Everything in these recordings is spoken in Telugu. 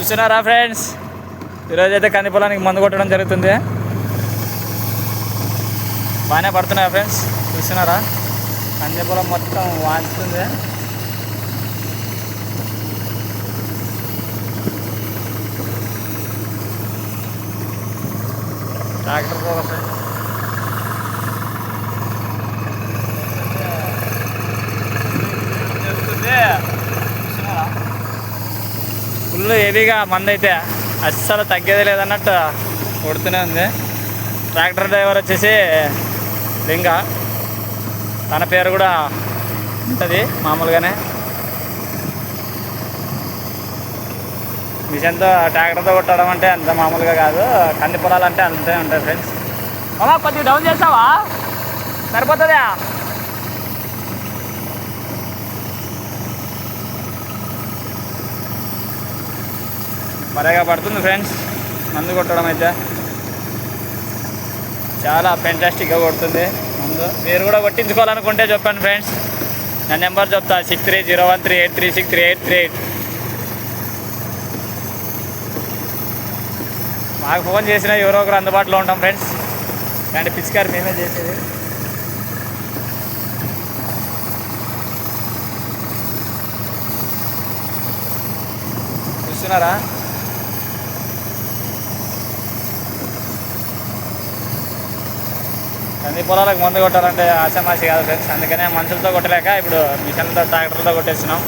చూస్తున్నారా ఫ్రెండ్స్? ఈరోజు అయితే కంది పొలానికి మందు కొట్టడం జరుగుతుంది. బాగానే పడుతున్నాయా ఫ్రెండ్స్? చూస్తున్నారా? కంది పొలం మొత్తం వాడుతుంది ట్రాక్టర్ పోవాలి ఫ్రెండ్స్ జరుగుతుంది చూస్తున్నారా ఫుల్ హెవీగా మంది అయితే అస్సలు తగ్గేది లేదన్నట్టు కొడుతూనే ఉంది. ట్రాక్టర్ డ్రైవర్ వచ్చేసి లింగ. తన పేరు కూడా ఉంటుంది మామూలుగానే. మిషన్తో ట్రాక్టర్తో కొట్టడం అంటే అంత మామూలుగా కాదు. కంది పొలాలంటే అంతే ఉంటాయి ఫ్రెండ్స్. అమ్మా కొద్దిగా డౌన్ చేస్తావా సరిపోతుందా? మరేగా పడుతుంది ఫ్రెండ్స్? మందు కొట్టడం అయితే చాలా ఫెంటాస్టిక్గా కొడుతుంది. మందు. మీరు కూడా కొట్టించుకోవాలనుకుంటే చెప్పండి ఫ్రెండ్స్. నా నెంబర్ చెప్తా six three zero one three eight three six three eight three eight మాకు ఫోన్ చేసినా ఎవరో ఒకరు అందుబాటులో ఉంటాం ఫ్రెండ్స్. ఇలాంటి పిచ్చికారు మేమే చేసేది. చూస్తున్నారా? కంది పొలాలకు మందు కొట్టాలంటే ఆశామాసి కాదు ఫ్రెండ్స్. అందుకనే మనుషులతో కొట్టలేక ఇప్పుడు మిషన్లతో ట్రాక్టర్లతో కొట్టేస్తున్నాం.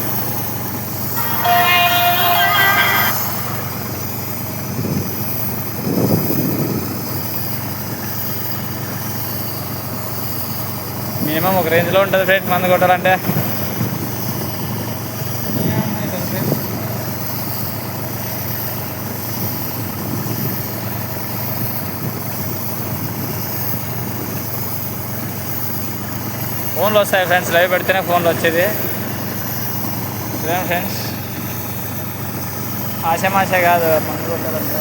మినిమం ఒక రేంజ్లో ఉంటుంది ఫ్రెండ్స్ మందు కొట్టాలంటే. ఫోన్లు వస్తాయి ఫ్రెండ్స్ లైవ్ పెడితేనే ఫోన్లు వచ్చేది. ఫ్రెండ్స్? ఆశమాశ కాదు కొట్టాలంటే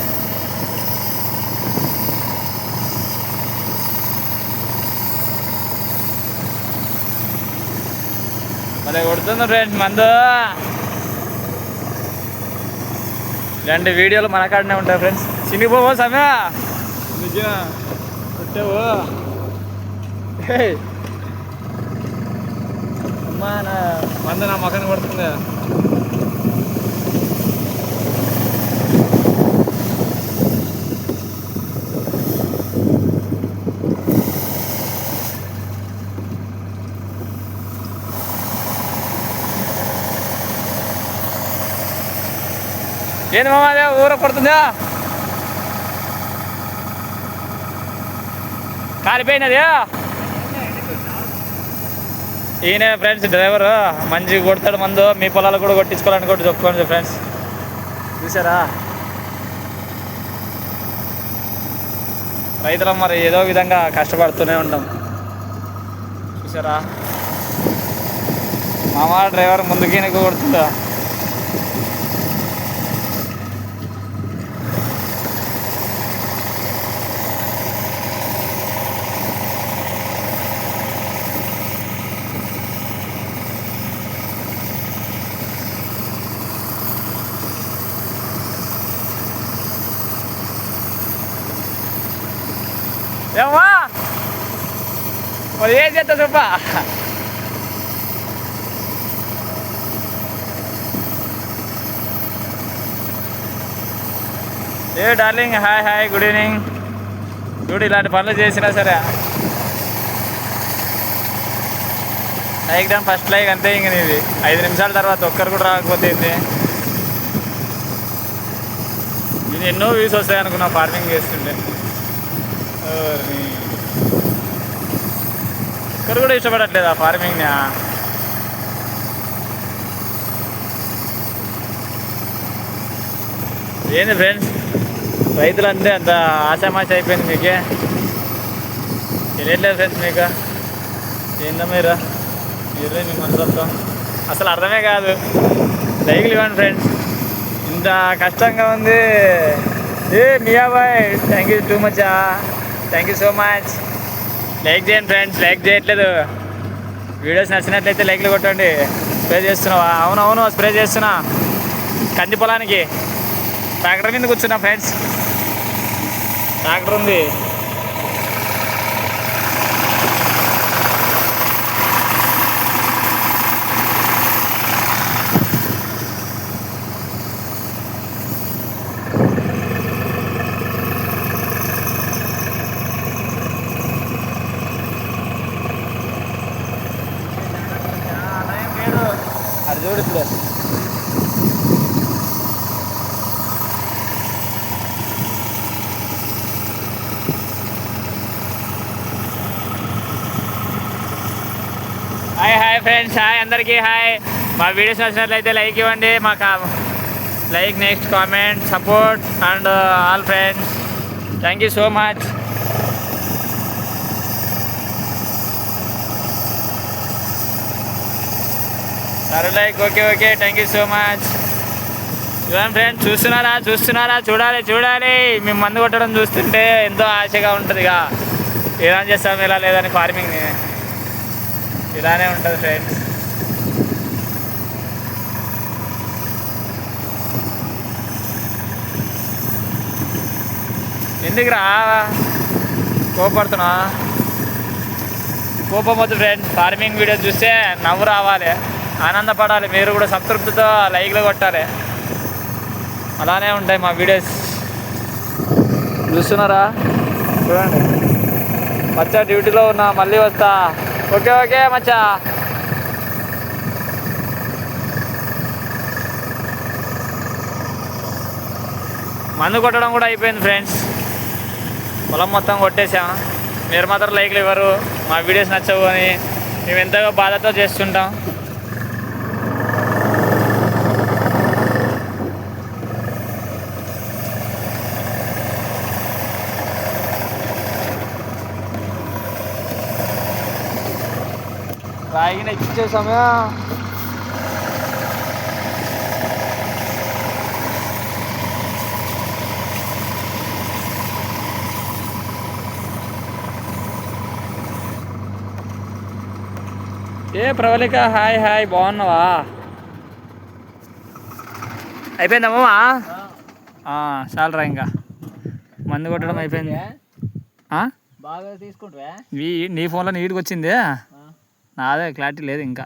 భలే కొడుతుంది ఫ్రెండ్స్ మందు. ఇలాంటి వీడియోలు మన కాడనే ఉంటాయి ఫ్రెండ్స్. చినిగిపోవో సమయ? నిజం కొట్టావు హేయ్. అమ్మా నా మందు నా మొఖాన్ని కొడుతుంది ఏంది మామ అదే ఊర కొడుతుందా కాలిపోయినది ఈయన ఫ్రెండ్స్ డ్రైవర్ మంచిగా కొడతాడు మందు. మీ పొలాలు కూడా కొట్టించుకోవాలని కూడా చెప్పుకోండి ఫ్రెండ్స్ చూసారా? రైతులం మరి ఏదో విధంగా కష్టపడుతూనే ఉంటాం. చూసారా? మామ డ్రైవర్ ముందుకి కొడుతుందా? ఏమా మరి ఏం చేస్తా చూప ఏ darling hi hi good evening. చూడు ఇలాంటి పనులు చేసినా సరే. లైక్ డౌన్ ఫస్ట్ లైక్ అంతే ఇంక నీది. ఐదు నిమిషాల తర్వాత ఒక్కరు కూడా రాకపోతే నేను ఎన్నో వ్యూస్ వస్తాయి అనుకున్నా ఫార్మింగ్ చేస్తుంటే. ఇక్కడ కూడా ఇష్టపడట్లేదా ఫార్మింగ్ని ఏంది ఫ్రెండ్స్ రైతులు అంతే అంత ఆశామాష అయిపోయింది మీకే. తెలియట్లేదు ఫ్రెండ్స్ మీకు. ఏందా మీరు? మీరు మీ మనసులతో అసలు అర్థమే కాదు. సైకిల్ ఇవ్వండి ఫ్రెండ్స్ ఇంత కష్టంగా ఉంది. ఏ మియా bye thank you too much thank you so much like చేయండి ఫ్రెండ్స్ లైక్ చేయట్లేదు. వీడియోస్ నచ్చినట్లయితే లైక్లు కొట్టండి. స్ప్రే చేస్తున్నావా? అవునవును స్ప్రే చేస్తున్నా. కంది పొలానికి. ట్రాక్టర్ మీద కూర్చున్నా ఫ్రెండ్స్ ట్రాక్టర్ ఉంది. చూడు ఇప్పుడు హాయ్ హాయ్ ఫ్రెండ్స్ హాయ్ అందరికీ హాయ్. మా వీడియోస్ నచ్చినట్లయితే లైక్ ఇవ్వండి. మా like next comment support and all friends thank you so much సరే like okay okay thank you so much చూడండి ఫ్రెండ్స్ చూస్తున్నారా చూస్తున్నారా చూడాలి చూడాలి. మేము మందు కొట్టడం చూస్తుంటే ఎంతో ఆశగా ఉంటుంది ఇక. ఇలా చేస్తాం ఎలా లేదని ఫార్మింగ్ ఇలానే ఉంటుంది ఫ్రెండ్స్ ఎందుకు రా కోపడుతున్నా కోపం వద్దు ఫ్రెండ్స్ ఫార్మింగ్ వీడియో చూస్తే నవ్వు రావాలి. ఆనందపడాలి. మీరు కూడా సంతృప్తితో లైక్లు కొట్టాలి. అలానే ఉంటాయి మా వీడియోస్. చూస్తున్నారా? చూడండి. మచ్చా డ్యూటీలో ఉన్నా మళ్ళీ వస్తా. ఓకే ఓకే మచ్చా. మందు కొట్టడం కూడా అయిపోయింది ఫ్రెండ్స్. పొలం మొత్తం కొట్టేసాం మీరు మాత్రం లైక్లు ఇవ్వరు. మా వీడియోస్ నచ్చవు అని మేము ఎంతగా బాధతో చేస్తుంటాం. రాయిని ఎక్కించే సమయం. ఏ ప్రవళిక హాయ్ హాయ్ బాగున్నావా? అయిపోయిందమ్మా చాలరా ఇంకా. మందు కొట్టడం అయిపోయింది? బాగా తీసుకుంటావా ఈ నీ ఫోన్లో నీటికి వచ్చింది? నాదే క్లారిటీ లేదు ఇంకా.